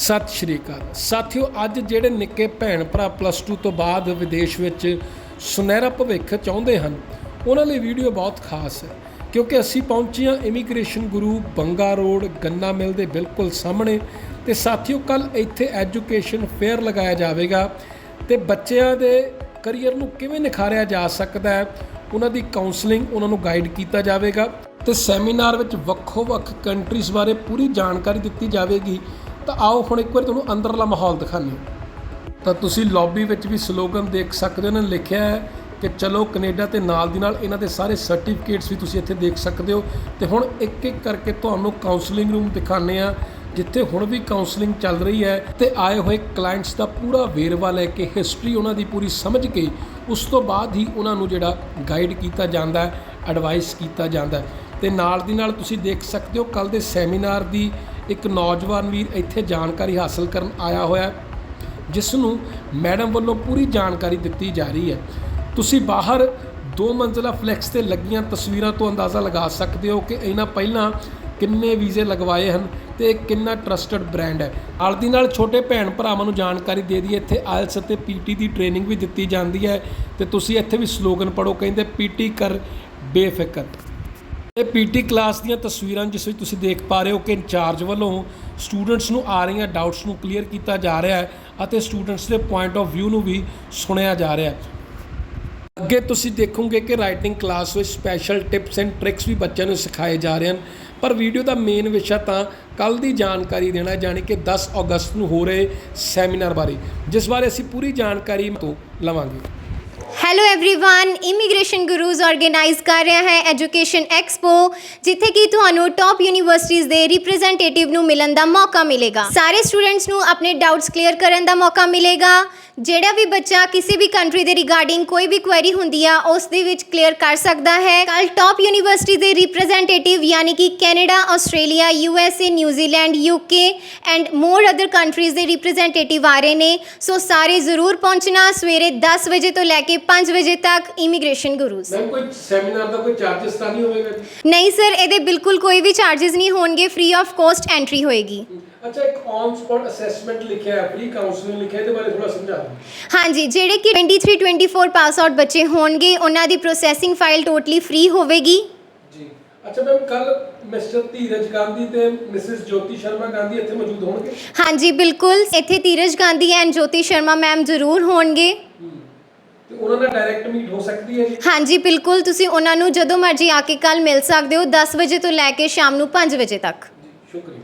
ਸਤਿ ਸ਼੍ਰੀ ਅਕਾਲ। ਸਾਥੀਓ, ਅੱਜ ਜਿਹੜੇ ਨਿੱਕੇ ਭੈਣ ਭਰਾ ਪਲੱਸ 2 ਤੋਂ ਬਾਅਦ ਵਿਦੇਸ਼ ਵਿੱਚ ਸੁਨਹਿਰਾ ਭਵਿੱਖ ਚਾਹੁੰਦੇ ਹਨ, ਉਹਨਾਂ ਲਈ ਵੀਡੀਓ ਬਹੁਤ ਖਾਸ ਹੈ, ਕਿਉਂਕਿ ਅਸੀਂ ਪਹੁੰਚੇ ਹਾਂ ਇਮੀਗ੍ਰੇਸ਼ਨ ਗੁਰੂ ਬੰਗਾ ਰੋਡ, ਗੰਨਾ ਮਿਲ ਦੇ ਬਿਲਕੁਲ ਸਾਹਮਣੇ ਤੇ ਸਾਥੀਓ ਕੱਲ ਇੱਥੇ ਐਜੂਕੇਸ਼ਨ ਫੇਅਰ ਲਗਾਇਆ ਜਾਵੇਗਾ ਤੇ ਬੱਚਿਆਂ ਦੇ ਕਰੀਅਰ ਨੂੰ ਕਿਵੇਂ ਨਿਖਾਰਿਆ ਜਾ ਸਕਦਾ ਹੈ, ਉਹਨਾਂ ਦੀ ਕਾਉਂਸਲਿੰਗ ਉਹਨਾਂ ਨੂੰ ਗਾਈਡ ਕੀਤਾ ਜਾਵੇਗਾ ਤੇ ਸੈਮੀਨਾਰ ਵਿੱਚ ਵੱਖੋ-ਵੱਖ ਕੰਟਰੀਜ਼ ਬਾਰੇ ਪੂਰੀ ਜਾਣਕਾਰੀ ਦਿੱਤੀ ਜਾਵੇਗੀ। ਤਾਂ ਆਓ ਹੁਣ ਇੱਕ ਵਾਰ ਤੁਹਾਨੂੰ ਅੰਦਰਲਾ ਮਾਹੌਲ ਦਿਖਾਉਂਦੇ ਹਾਂ। ਤਾਂ ਤੁਸੀਂ ਲੌਬੀ ਵਿੱਚ ਵੀ ਸਲੋਗਨ ਦੇਖ ਸਕਦੇ ਹੋ ਇਹਨਾਂ ਨੇ ਲਿਖਿਆ ਹੈ ਕਿ ਚਲੋ ਕੈਨੇਡਾ ਤੇ ਨਾਲ ਦੀ ਨਾਲ ਇਹਨਾਂ ਦੇ ਸਾਰੇ ਸਰਟੀਫਿਕੇਟਸ ਵੀ ਤੁਸੀਂ ਇੱਥੇ ਦੇਖ ਸਕਦੇ ਹੋ। ਤੇ ਹੁਣ ਇੱਕ ਇੱਕ ਕਰਕੇ ਤੁਹਾਨੂੰ ਕਾਉਂਸਲਿੰਗ ਰੂਮ ਦਿਖਾਣੇ ਆ ਜਿੱਥੇ ਹੁਣ ਵੀ ਕਾਉਂਸਲਿੰਗ ਚੱਲ ਰਹੀ ਹੈ ਤੇ ਆਏ ਹੋਏ ਕਲਾਇੰਟਸ ਦਾ ਪੂਰਾ ਵੇਰਵਾ ਲੈ ਕੇ ਹਿਸਟਰੀ ਉਹਨਾਂ ਦੀ ਪੂਰੀ ਸਮਝ ਕੇ ਉਸ ਤੋਂ ਬਾਅਦ ਹੀ ਉਹਨਾਂ ਨੂੰ ਜਿਹੜਾ ਗਾਈਡ ਕੀਤਾ ਜਾਂਦਾ ਹੈ ਐਡਵਾਈਸ ਕੀਤਾ ਜਾਂਦਾ ਹੈ। ਤੇ ਨਾਲ ਦੀ ਨਾਲ ਤੁਸੀਂ ਦੇਖ ਸਕਦੇ ਹੋ ਕੱਲ ਦੇ ਸੈਮੀਨਾਰ ਦੀ ਇੱਕ ਨੌਜਵਾਨ ਵੀਰ ਇੱਥੇ ਜਾਣਕਾਰੀ ਹਾਸਲ ਕਰਨ ਆਇਆ ਹੋਇਆ ਜਿਸ ਨੂੰ ਮੈਡਮ ਵੱਲੋਂ ਪੂਰੀ ਜਾਣਕਾਰੀ ਦਿੱਤੀ ਜਾ ਰਹੀ ਹੈ। ਤੁਸੀਂ ਬਾਹਰ ਦੋ ਮੰਜ਼ਲਾ ਫਲੈਕਸ ਤੇ ਲੱਗੀਆਂ ਤਸਵੀਰਾਂ ਤੋਂ ਅੰਦਾਜ਼ਾ ਲਗਾ ਸਕਦੇ ਹੋ ਕਿ ਇਹਨਾਂ ਪਹਿਲਾਂ ਕਿੰਨੇ ਵੀਜ਼ੇ ਲਗਵਾਏ ਹਨ ਤੇ ਇਹ ਕਿੰਨਾ ਟਰਸਟਡ ਬ੍ਰਾਂਡ ਹੈ। ਨਾਲ ਦੀ ਨਾਲ ਛੋਟੇ ਭੈਣ ਭਰਾਵਾਂ ਨੂੰ ਜਾਣਕਾਰੀ ਦੇ ਦਈਏ, ਇੱਥੇ ਆਇਲਸ ਅਤੇ ਪੀਟੀ ਦੀ ਟ੍ਰੇਨਿੰਗ ਵੀ ਦਿੱਤੀ ਜਾਂਦੀ ਹੈ ਤੇ ਤੁਸੀਂ ਇੱਥੇ ਵੀ ਸਲੋਗਨ ਪੜੋ ਕਹਿੰਦੇ ਪੀਟੀ ਕਰ ਬੇਫਿਕਰ। ਇਹ ਪੀਟੀ ਕਲਾਸ ਦੀਆਂ ਤਸਵੀਰਾਂ ਜਿਸ ਵਿੱਚ ਤੁਸੀਂ ਦੇਖ ਪਾ ਰਹੇ ਹੋ ਕਿ ਇੰਚਾਰਜ ਵੱਲੋਂ ਸਟੂਡੈਂਟਸ ਨੂੰ ਆ ਰਹੀਆਂ ਡਾਊਟਸ ਨੂੰ ਕਲੀਅਰ ਕੀਤਾ ਜਾ ਰਿਹਾ ਹੈ ਅਤੇ ਸਟੂਡੈਂਟਸ ਦੇ ਪੁਆਇੰਟ ਆਫ View ਨੂੰ ਵੀ ਸੁਣਿਆ ਜਾ ਰਿਹਾ ਹੈ। ਅੱਗੇ ਤੁਸੀਂ ਦੇਖੋਗੇ ਕਿ ਰਾਈਟਿੰਗ ਕਲਾਸ ਵਿੱਚ ਸਪੈਸ਼ਲ ਟਿਪਸ ਐਂਡ ਟ੍ਰਿਕਸ ਵੀ ਬੱਚਿਆਂ ਨੂੰ ਸਿਖਾਏ ਜਾ ਰਹੇ ਹਨ। ਪਰ ਵੀਡੀਓ ਦਾ ਮੇਨ ਵਿਸ਼ਾ ਤਾਂ ਕੱਲ ਦੀ ਜਾਣਕਾਰੀ ਦੇਣਾ ਹੈ, ਜਾਣੀ ਕਿ 10 ਅਗਸਤ ਨੂੰ ਹੋ ਰਹੇ ਸੈਮੀਨਾਰ ਬਾਰੇ ਜਿਸ ਬਾਰੇ ਅਸੀਂ ਪੂਰੀ ਜਾਣਕਾਰੀ ਤੋਂ ਲਵਾਂਗੇ। hello everyone immigration gurus organise ਕਰ ਰਿਹਾ ਹੈ ਐਜੂਕੇਸ਼ਨ ਐਕਸਪੋ ਜਿੱਥੇ ਕਿ ਤੁਹਾਨੂੰ ਟਾਪ ਯੂਨੀਵਰਸਿਟੀਜ਼ ਦੇ ਰਿਪਰੈਜ਼ੈਂਟੇਟਿਵ ਨੂੰ ਮਿਲਣ ਦਾ ਮੌਕਾ ਮਿਲੇਗਾ ਸਾਰੇ ਸਟੂਡੈਂਟਸ ਨੂੰ ਆਪਣੇ ਡਾਊਟਸ ਕਲੀਅਰ ਕਰਨ ਦਾ ਮੌਕਾ ਮਿਲੇਗਾ ਜਿਹੜਾ ਵੀ ਬੱਚਾ ਕਿਸੇ ਵੀ ਕੰਟਰੀ ਦੇ ਰਿਗਾਰਡਿੰਗ ਕੋਈ ਵੀ ਕੁਐਰੀ ਹੁੰਦੀ ਆ ਉਸ ਦੇ ਵਿੱਚ ਕਲੀਅਰ ਕਰ ਸਕਦਾ ਹੈ ਕੱਲ ਟਾਪ ਯੂਨੀਵਰਸਿਟੀ ਦੇ ਰਿਪਰੈਜ਼ੈਂਟੇਟਿਵ ਯਾਨੀ ਕਿ Canada Australia U S A New Zealand UK and more other countries ਦੇ ਰਿਪਰੈਜ਼ੈਂਟੇਟਿਵ ਆ ਰਹੇ ਨੇ ਸੋ ਸਾਰੇ ਜ਼ਰੂਰ ਪਹੁੰਚਣਾ ਸਵੇਰੇ 10 ਵਜੇ ਤੋਂ ਲੈ ਕੇ 5 5 ਵਜੇ ਤੱਕ ਇਮੀਗ੍ਰੇਸ਼ਨ ਗੁਰੂਜ਼ ਮੈਮ ਕੋਈ ਸੈਮੀਨਾਰ ਦਾ ਕੋਈ ਚਾਰजेस ਤਾਂ ਨਹੀਂ ਹੋਵੇਗਾ ਨਹੀਂ ਸਰ ਇਹਦੇ ਬਿਲਕੁਲ ਕੋਈ ਵੀ ਚਾਰजेस ਨਹੀਂ ਹੋਣਗੇ ਫ੍ਰੀ ਆਫ ਕਾਸਟ ਐਂਟਰੀ ਹੋਏਗੀ। ਅੱਛਾ ਇੱਕ ਔਨ ਸਪੌਟ ਅਸੈਸਮੈਂਟ ਲਿਖਿਆ ਹੈ ਫ੍ਰੀ ਕਾਉਂਸਲਿੰਗ ਲਿਖਿਆ ਇਹਦੇ ਬਾਰੇ ਥੋੜਾ ਸਮਝਾ ਦਿਓ। ਹਾਂਜੀ ਜਿਹੜੇ ਕਿ 23 24 ਪਾਸ ਆਊਟ ਬੱਚੇ ਹੋਣਗੇ ਉਹਨਾਂ ਦੀ ਪ੍ਰੋਸੈਸਿੰਗ ਫਾਈਲ ਟੋਟਲੀ ਫ੍ਰੀ ਹੋਵੇਗੀ। ਜੀ। ਅੱਛਾ ਮੈਮ ਕੱਲ ਮਿਸਟਰ ਧੀਰਜ ਤੇ ਮਿਸਿਸ ਜੋਤੀ ਸ਼ਰਮਾ ਗਾਂਧੀ ਇੱਥੇ ਮੌਜੂਦ ਹੋਣਗੇ? ਹਾਂਜੀ ਬਿਲਕੁਲ। ਇੱਥੇ ਧੀਰਜ ਗਾਂਧੀ ਐਂਡ ਜੋਤੀ ਸ਼ਰਮਾ ਮੈਮ ਜ਼ਰੂਰ ਹੋਣਗੇ। ਤੇ ਉਹਨਾਂ ਨਾਲ ਡਾਇਰੈਕਟ ਮੀਟ ਹੋ ਸਕਦੀ ਹੈ ਜੀ? ਹਾਂਜੀ ਬਿਲਕੁਲ। ਤੁਸੀਂ ਉਹਨਾਂ ਨੂੰ ਜਦੋਂ ਮਰਜ਼ੀ ਆ ਕੇ ਕੱਲ ਮਿਲ ਸਕਦੇ ਹੋ 10 ਵਜੇ ਤੋਂ ਲੈ ਕੇ ਸ਼ਾਮ ਨੂੰ 5 ਵਜੇ ਤੱਕ। ਜੀ ਸ਼ੁਕਰੀਆ।